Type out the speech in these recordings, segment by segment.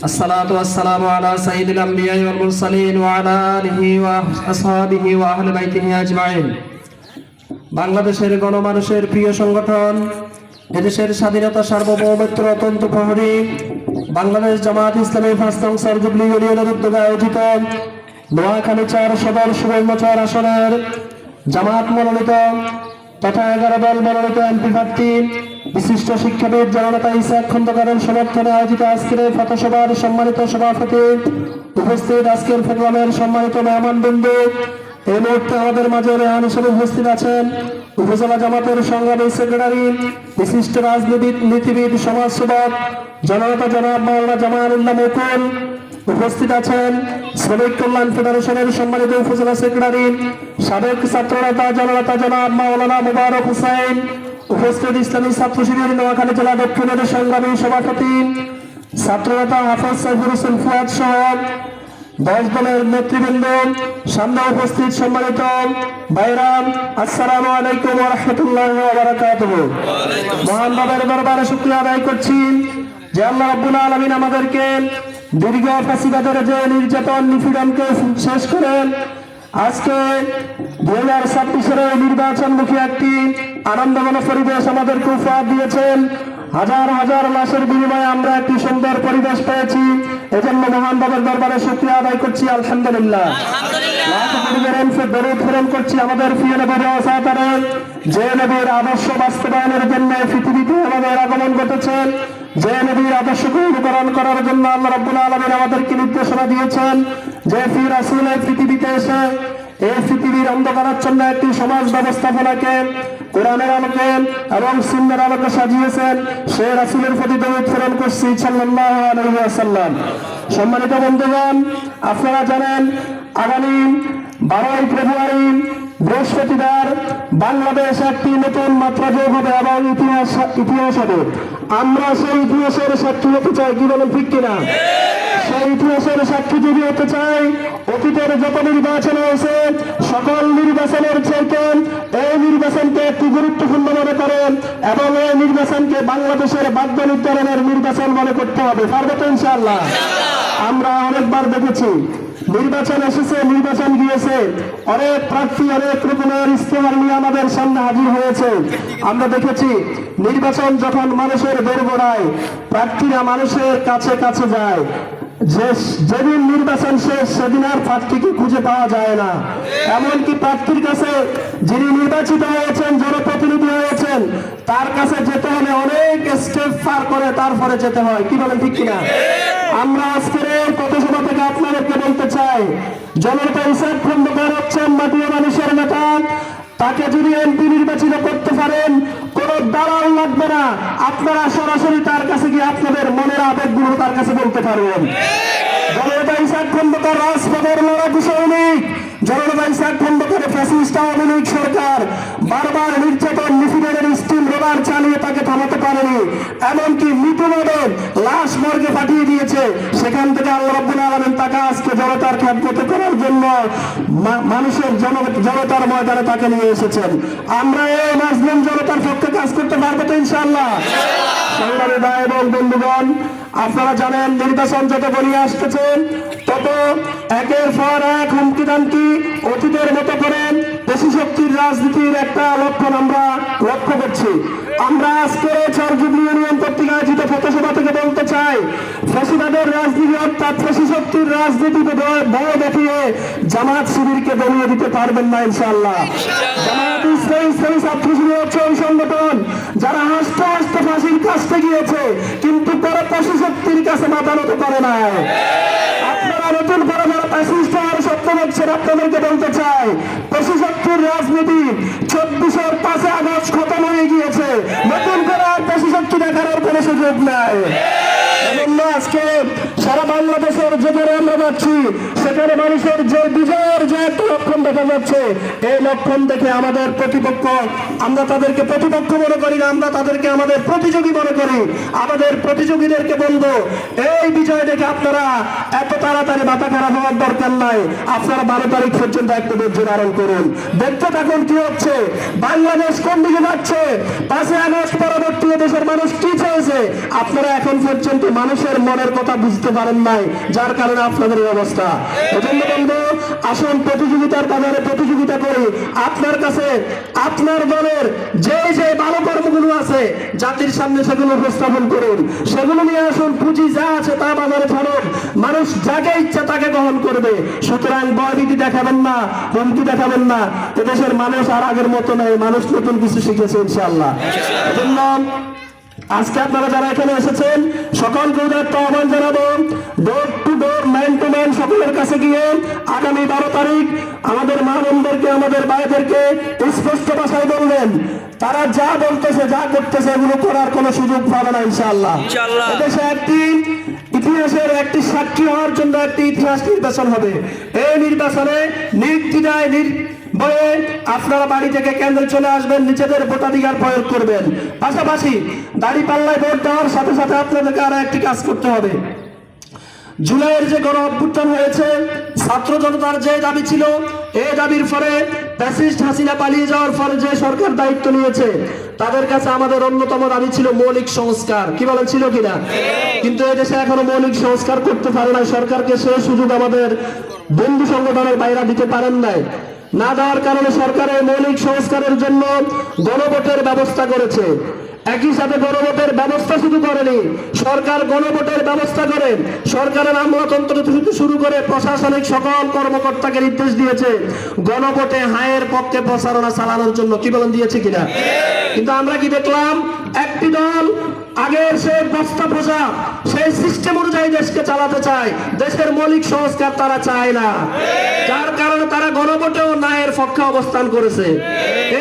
الصلاة والسلام على سيد الأنبياء والمرسلين وعلى آله وأصحابه وأهل بيته أجمعين বাংলাদেশের গণমানুষের প্রিয় সংগঠন এদেশের স্বাধীনতা সার্বভৌমত্ব অত্যন্ত প্রহরী বাংলাদেশ জামাত ইসলামী ফাস্তং সরজুবলি ইউনিয়নের উদ্যোগে আয়োজিত নোয়াখালী চার সদর সুবর্ণচর আসনের জামাত মনোনীত তথা এগারো দল মনোনীত এমপি প্রার্থী বিশিষ্ট শিক্ষাবিদ জননেতা ইসাক খন্দকারের সমর্থনে আয়োজিত আজকের ফটোসভার সম্মানিত সভাপতি উপস্থিত আজকের প্রোগ্রামের সম্মানিত মেহমান বিন্দু এই মুহূর্তে আমাদের মাঝে রেহান হিসেবে উপস্থিত আছেন উপজেলা জামাতের সংগ্রামী সেক্রেটারি, বিশিষ্ট রাজনীতিবিদ নীতিবিদ, সমাজসেবক, জননেতা জনাব মাওলানা জামানুল্লাহ মুকুল উপস্থিত আছেন শ্রমিক কল্যাণ ফেডারেশনের সম্মানিত উপজেলা সেক্রেটারি, সাবেক ছাত্রনেতা, জননেতা জনাব মাওলানা মুবারক হুসাইন, উপস্থিত ইসলামী ছাত্র শিবির নোয়াখালী জেলা দক্ষিণের সংগ্রামী সভাপতি, ছাত্রনেতা হাফেজ সাইফুর হোসেন ফুয়াদ সহ দশ দলের নেতৃবৃন্দ, সামনে উপস্থিত সম্মানিত বাইরাম আসসালামু আলাইকুম রহমতুল্লাহ মহান বাবার দরবারে শুক্রিয়া আদায় করছি যে আল্লাহ রাব্বুল আলামিন আমাদেরকে দীর্ঘ ফাঁসিবাদের যে নির্যাতন নিপীড়নকে শেষ করেন, আজকে দুই হাজার ছাব্বিশের নির্বাচনমুখী একটি আনন্দময় পরিবেশ আমাদেরকে উপহার দিয়েছেন। হাজার হাজার লাশের বিনিময়ে আমরা একটি সুন্দর পরিবেশ পেয়েছি। এজন্য মহান বাবার দরবারে শুক্রিয়া আদায় করছি, আলহামদুলিল্লাহ। দরুদ করছি আমাদের প্রিয় নবীর যে নবীর আদর্শ বাস্তবায়নের জন্য পৃথিবীতে আমাদের আগমন ঘটেছেন যে নবীর আদর্শকে অনুকরণ করার জন্য আল্লাহ রাব্বুল আলামিন আমাদেরকে নির্দেশনা দিয়েছেন যে ফি রাসূল এই পৃথিবীতে এসে এই পৃথিবীর একটি সমাজ ব্যবস্থাপনাকে, কোরআনের আলোকে এবং সুন্নের আলোকে সাজিয়েছেন সে রাসূলের প্রতি প্রেরণ করছি আলাইহি সম্মানিত বন্ধুগণ, আপনারা জানেন আগামী বারোই ফেব্রুয়ারি বৃহস্পতিবার বাংলাদেশ একটি নতুন মাত্রা যোগ হবে এবং ইতিহাস ইতিহাস হবে। আমরা সেই ইতিহাসের সাক্ষী হতে চাই, কি বলেন ঠিক কিনা? সেই ইতিহাসের সাক্ষী যদি হতে চাই, অতীতের যত নির্বাচন হয়েছে, সকল নির্বাচনের চাইতে এই নির্বাচনকে একটি গুরুত্বপূর্ণ মনে করেন এবং এই নির্বাচনকে বাংলাদেশের বাদ্য নির্ধারণের নির্বাচন মনে করতে হবে। পারবে তো ইনশাআল্লাহ? আমরা অনেকবার দেখেছি নির্বাচন এসেছে, নির্বাচন গিয়েছে। অনেক প্রার্থী, অনেক রকমের ইস্তেহার নিয়ে আমাদের সামনে হাজির হয়েছে। আমরা দেখেছি নির্বাচন যখন মানুষের দোরগোড়ায়, প্রার্থীরা মানুষের কাছে কাছে যায়। যে যেদিন নির্বাচন শেষ, সেদিন আর প্রার্থীকে খুঁজে পাওয়া যায় না। এমনকি প্রার্থীর কাছে যিনি নির্বাচিত হয়েছেন, জনপ্রতিনিধি হয়েছেন, তার কাছে যেতে হলে অনেক স্টেপ পার করে তারপরে যেতে হয়। কি বলেন, ঠিক কিনা? আমরা আজকের পথসভা থেকে আপনাদেরকে বলতে চাই জনতা হিসাব খন্দকার হচ্ছেন মাটিয়া মানুষের নেতা। তাকে যদি এমপি নির্বাচিত করতে পারেন, কোন দালাল লাগবে না। আপনারা সরাসরি তার কাছে গিয়ে আপনাদের মনের আবেগগুলো তার কাছে বলতে পারবেন। জনতা হিসাব খন্দকার রাজপথের লড়াকু সৈনিক। জনতা হিসাব খন্দকার ফ্যাসিস্ট আওয়ামী লীগ সরকার বারবার নির্যাতন নিফিডের স্টিম রোলার চালিয়ে তাকে থামাতে পারেনি। এমনকি মৃতদেহ লাশ মর্গে পাঠিয়ে দিয়েছে। সেখান থেকে আল্লাহ রব্বুল আলমিন তাকে আজকে জনতার খ্যাত করার জন্য মানুষের জন- জনতার ময়দানে তাকে নিয়ে এসেছেন। আমরা এই মাজলুম জনতার পক্ষে কাজ করতে পারব তো ইনশাল্লাহ সংগ্রামী ভাই এবং বন্ধুগণ আপনারা জানেন নির্বাচন যত বলিয়ে আসতেছেন তত একের পর এক হুমকি দামকি অতীতের মতো করে বেশি শক্তির রাজনীতির একটা লক্ষণ আমরা লক্ষ্য করছি। আমরা আজকে চরজুবলি ইউনিয়ন কর্তৃক আয়োজিত ফটোসভা থেকে বলতে চাই, ফেসিবাদের রাজনীতি অর্থাৎ ফেসি শক্তির রাজনীতিতে ভয়- দেখিয়ে জামাত শিবিরকে দমিয়ে দিতে পারবেন না ইনশাআল্লাহ। জামাত ইসলামী ইসলামী ছাত্র শিবির হচ্ছে সংগঠন ফাঁসির কাছতে গিয়েছে, কিন্তু তারা পশু শক্তির কাছে মাথা করে নাই। আপনারা নতুন করে যারা আর সত্য দেখছেন, আপনাদেরকে বলতে চাই, পশু শক্তির রাজনীতি চব্বিশের পাঁচে আগস্ট খতম হয়ে গিয়েছে। নতুন করে আর পশু শক্তি দেখানোর কোনো সুযোগ নাই। আজকে সারা বাংলাদেশের যেখানে আমরা যাচ্ছি, সেখানে মানুষের যে বিজয়ের যে একটা লক্ষণ দেখা যাচ্ছে, এই লক্ষণ দেখে আমাদের প্রতিপক্ষ, আমরা তাদেরকে প্রতিপক্ষ মনে করি না, আমরা তাদেরকে আমাদের প্রতিযোগী মনে করি। আমাদের প্রতিযোগীদেরকে বলব, এই বিজয় দেখে আপনারা এত তাড়াতাড়ি মাথা খারাপ হওয়ার দরকার নাই। আপনারা বারো তারিখ পর্যন্ত একটু ধৈর্য ধারণ করুন। দেখতে থাকুন কি হচ্ছে। বাংলাদেশ কোন দিকে যাচ্ছে? পাঁচই আগস্ট পরবর্তী দেশের মানুষ কি চাইছে? আপনারা এখন পর্যন্ত মানুষের মনের কথা বুঝতে পারেন নাই, যার কারণে আপনাদের এই অবস্থা। এজন্য বন্ধু, আসুন প্রতিযোগিতার বাজারে প্রতিযোগিতা করি। আপনার কাছে, আপনার দলের যে যে ভালো কর্মগুলো আছে, জাতির সামনে সেগুলো উপস্থাপন করুন। সেগুলো নিয়ে আসুন, পুঁজি যা আছে তা বাজারে ছাড়ুন। মানুষ যাকে ইচ্ছা তাকে গ্রহণ করবে। সুতরাং ভয়ভীতি দেখাবেন না, হুমকি দেখাবেন না। এদেশের মানুষ আর আগের মতো নেই, মানুষ নতুন কিছু শিখেছে, ইনশাআল্লাহ। এজন্য আজকে আপনারা যারা এখানে এসেছেন সকলকে উদার্ত আহ্বান জানাব door to door man to man সকলের কাছে গিয়ে আগামী বারো তারিখ আমাদের মা বোনদেরকে আমাদের ভাইদেরকে স্পষ্ট ভাষায় বলবেন তারা যা বলতেছে যা করতেছে এগুলো করার কোনো সুযোগ পাবে না ইনশাআল্লাহ ইনশাআল্লাহ। এদেশে একটি ইতিহাসের একটি সাক্ষী হওয়ার জন্য একটি ইতিহাস নির্বাচন হবে এই নির্বাচনে নির্দ্বিধায় নির আপনারা বাড়ি থেকে কেন্দ্রে চলে আসবেন, নিজেদের ভোটাধিকার প্রয়োগ করবেন। পাশাপাশি দাড়ি পাল্লায় ভোট দেওয়ার সাথে সাথে আপনাদেরকে আরও একটি কাজ করতে হবে। জুলাইয়ের যে গণ অভ্যুত্থান হয়েছে, ছাত্র জনতার যে দাবি ছিল এই দাবির ফলে ফ্যাসিস্ট হাসিনা পালিয়ে যাওয়ার ফলে যে সরকার দায়িত্ব নিয়েছে, তাদের কাছে আমাদের অন্যতম দাবি ছিল মৌলিক সংস্কার। কি বলেন, ছিল কিনা? কিন্তু এদেশে এখনও মৌলিক সংস্কার করতে পারে না সরকারকে সে সুযোগ আমাদের বন্ধু সংগঠনের বাইরা দিতে পারেন নাই। না দেওয়ার কারণে সরকারের মৌলিক সংস্কারের জন্য গণভোটের ব্যবস্থা করেছে। একই সাথে গণভোটের ব্যবস্থা শুধু করেনি, সরকার গণভোটের ব্যবস্থা করেন সরকারের আমলাতন্ত্র শুরু করে প্রশাসনিক সকল কর্মকর্তাকে নির্দেশ দিয়েছে, গণভোটে হায়ের পক্ষে প্রচারণা চালানোর জন্য। কি বলেন দিয়েছে কিনা? কিন্তু আমরা কি দেখলাম, একটি দল আগের সে বস্তা পোষা সেই সিস্টেম অনুযায়ী দেশকে চালাতে চায়। দেশের মৌলিক সংস্কার তারা চায় না। যার কারণে তারা গণভোটেও নায়ের পক্ষে অবস্থান করেছে।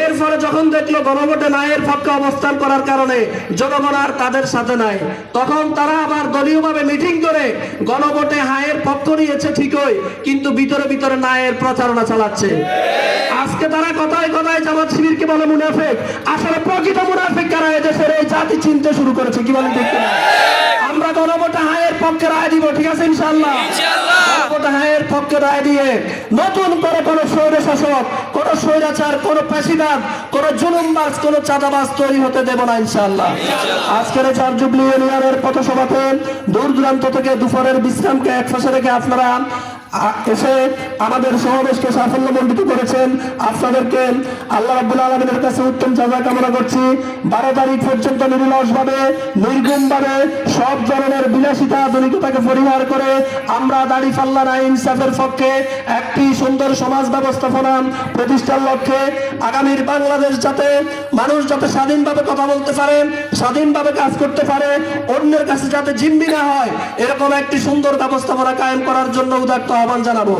এর ফলে যখন দেখল গণভোটে নায়ের পক্ষে অবস্থান করার কারণে জনগণ আর তাদের সাথে নাই, তখন তারা আবার দলীয়ভাবে মিটিং করে গণভোটে হায়ের পক্ষ নিয়েছে ঠিকই, কিন্তু ভিতরে ভিতরে নায়ের প্রচারণা চালাচ্ছে। আজকে তারা কথায় কথায় জামাত শিবিরকে বলে মুনাফেক। আসলে প্রকৃত মুনাফেক কারা? এদেশের এই জাতি চিনতে শুরু করেছে কি বলেন কিনা? আমরা গণভোটে হায়ের পক্ষে রায় দিব ঠিক আছে ইনশাল্লাহ গণভোটে হায়ের পক্ষে রায় দিয়ে নতুন করে কোন স্বৈর শাসক কোন স্বৈরাচার কোন পেশিবাদ কোন জুলুমবাজ কোন চাঁদাবাজ তৈরি হতে দেব না ইনশাল্লাহ আজকের চার জুবলি ইউনিয়নের পথসভাতে দূর দূরান্ত থেকে দুপুরের বিশ্রামকে এক পাশে রেখে আপনারা এসে আমাদের সমাবেশকে সাফল্য মণ্ডিত করেছেন। আপনাদেরকে আল্লাহ রাব্বুল আলমিনের কাছে উত্তম চাঁদা কামনা করছি। বারো তারিখ পর্যন্ত নির্লস ভাবে নির্গুম ভাবে সব ধরনের বিলাসিতা আধুনিকতাকে পরিহার করে আমরা দাড়ি পাল্লা না ইনসাফের পক্ষে একটি সুন্দর সমাজ ব্যবস্থাপনা প্রতিষ্ঠার লক্ষ্যে আগামীর বাংলাদেশ যাতে মানুষ যাতে স্বাধীনভাবে কথা বলতে পারে, স্বাধীনভাবে কাজ করতে পারে, অন্যের কাছে যাতে জিম্মি না হয়, এরকম একটি সুন্দর ব্যবস্থাপনা কায়েম করার জন্য উদাত্ত আহ্বান জানাব।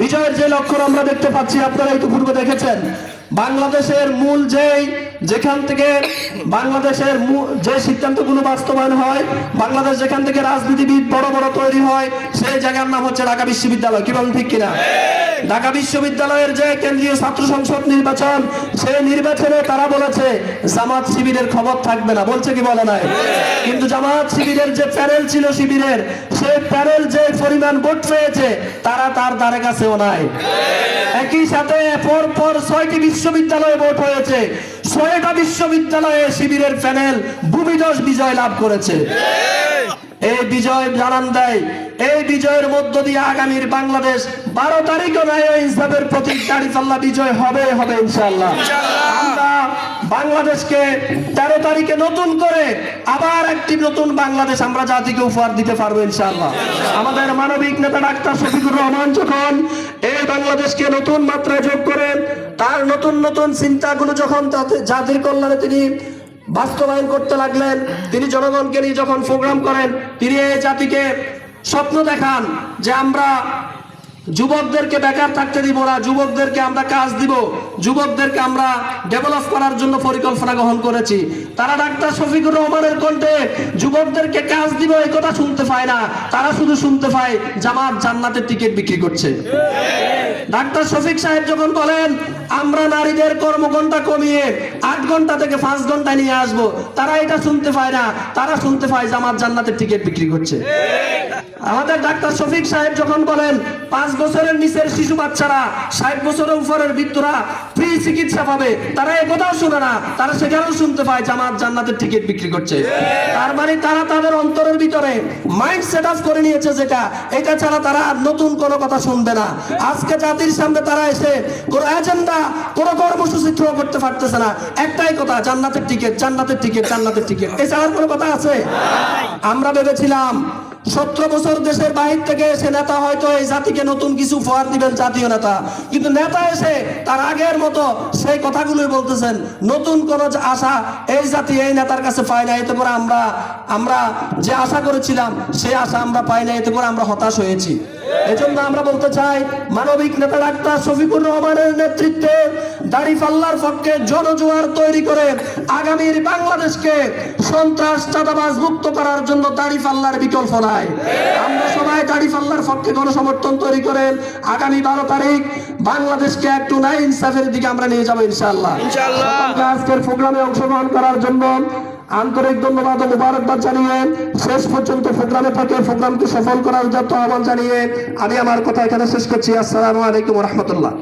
বিজয়ের যে লক্ষণ আমরা দেখতে পাচ্ছি আপনারা একটু ইতিপূর্বে দেখেছেন বাংলাদেশের মূল যেই, যেখান থেকে বাংলাদেশের যে সিদ্ধান্তগুলো বাস্তবায়ন হয়, বাংলাদেশ যেখান থেকে রাজনীতিবিদ বড় বড় তৈরি হয়, সেই জায়গার নাম হচ্ছে ঢাকা বিশ্ববিদ্যালয়। কি বলেন ঠিক কিনা? ঢাকা বিশ্ববিদ্যালয়ের যে কেন্দ্রীয় ছাত্র সংসদ নির্বাচন, সেই নির্বাচনে তারা বলেছে, জামাত শিবিরের খবর থাকবে না। বলছে কি বলে নাই? কিন্তু জামাত শিবিরের যে প্যানেল ছিল শিবিরের, সেই প্যানেল যে পরিমাণ ভোট পেয়েছে, তারা তার দ্বারে কাছেও নাই। একই সাথে পর পর ছয়টি বিশ্ববিদ্যালয়ে ভোট হয়েছে। ছয়টা বিশ্ববিদ্যালয়ে শিবিরের প্যানেল ভূমিদশ বিজয় লাভ করেছে। এই বিজয় জানান দেয়। এই বিজয়ের মধ্য দিয়ে আগামীর বাংলাদেশ বারো তারিখও ও ইনসাফের প্রতীক দাঁড়িপাল্লা বিজয় হবে হবে ইনশাল্লাহ আমরা বাংলাদেশকে তেরো তারিখে নতুন করে আবার একটি নতুন বাংলাদেশ আমরা জাতিকে উপহার দিতে পারব ইনশাল্লাহ আমাদের মানবিক নেতা ডাক্তার শফিকুর রহমান যখন এই বাংলাদেশকে নতুন মাত্রায় যোগ করেন তার নতুন নতুন চিন্তাগুলো যখন তাতে- জাতির কল্যাণে তিনি বাস্তবায়ন করতে লাগলেন। তিনি জনগণকে নিয়ে যখন প্রোগ্রাম করেন, তিনি এই জাতিকে স্বপ্ন দেখান যে আমরা যুবকদেরকে বেকার থাকতে দিব না, যুবকদেরকে আমরা কাজ দিব, যুবকদেরকে আমরা ডেভেলপ করার জন্য পরিকল্পনা গ্রহণ করেছি। তারা ডাক্তার শফিকুর রহমানের কণ্ঠে যুবকদেরকে কাজ দিব, এই কথা শুনতে পায় না। তারা শুধু শুনতে পায়, জামাত জান্নাতের টিকিট বিক্রি করছে। ডাক্তার শফিক সাহেব যখন বলেন, আমরা নারীদের কর্মঘণ্টা কমিয়ে আট ঘণ্টা থেকে পাঁচ ঘণ্টা নিয়ে আসব তারা এটা শুনতে পায় না। তারা শুনতে পায় জামাত জান্নাতের টিকিট বিক্রি করছে। আমাদের ডাক্তার শফিক সাহেব যখন বলেন, পাঁচ বছরের নিচের শিশু বাচ্চারা, ষাট বছরের উপরের বৃদ্ধরা ফ্রি চিকিৎসা পাবে। তারা এ কথাও শুনে না, তারা সেখানেও শুনতে পায় জামাত জান্নাতের টিকিট বিক্রি করছে। তার মানে তারা তাদের অন্তরের ভিতরে মাইন্ড সেট আপ করে নিয়েছে যেটা, এটা ছাড়া তারা আর নতুন কোনো কথা শুনবে না। আজকে জাতির সামনে তারা এসে কোনো এজেন্ডা কোনো কর্মসূচি থ্রো করতে পারতেছে না। একটাই কথা, জান্নাতের টিকিট জান্নাতের টিকিট জান্নাতের টিকিট। এছাড়া কোনো কথা আছে? আমরা ভেবেছিলাম সতেরো বছর দেশের বাহির থেকে এসে নেতা হয়তো এই জাতিকে নতুন কিছু উপহার দিবেন জাতীয় নেতা। কিন্তু নেতা এসে তার আগের মতো সেই কথাগুলোই বলতেছেন, নতুন কোন আশা এই জাতি এই নেতার কাছে পাই না, এতে পরে আমরা আমরা যে আশা করেছিলাম, সেই আশা আমরা পাই না, এতে পরে আমরা হতাশ হয়েছি। এজন্য আমরা বলতে চাই মানবিক নেতা ডাক্তার শফিকুর রহমানের নেতৃত্বে দাড়ি পাল্লার পক্ষে জনজোয়ার তৈরি করে আগামীর বাংলাদেশকে সন্ত্রাস চাঁদাবাজ মুক্ত করার জন্য দাড়ি পাল্লার বিকল্প নাই। আমরা সবাই দাড়ি পাল্লার পক্ষে গণসমর্থন তৈরি করেন আগামী বারো তারিখ বাংলাদেশকে একটু নাই ইনসাফের দিকে আমরা নিয়ে যাব ইনশাআল্লাহ। আজকের প্রোগ্রামে অংশগ্রহণ করার জন্য আন্তরিক ধন্যবাদ ও মুবারকবাদ জানিয়ে শেষ পর্যন্ত প্রোগ্রামে থাকে। প্রোগ্রামকে সফল করার যত আহ্বান জানিয়ে আমি আমার কথা এখানে শেষ করছি। আসসালামু আলাইকুম রহমতুল্লাহ।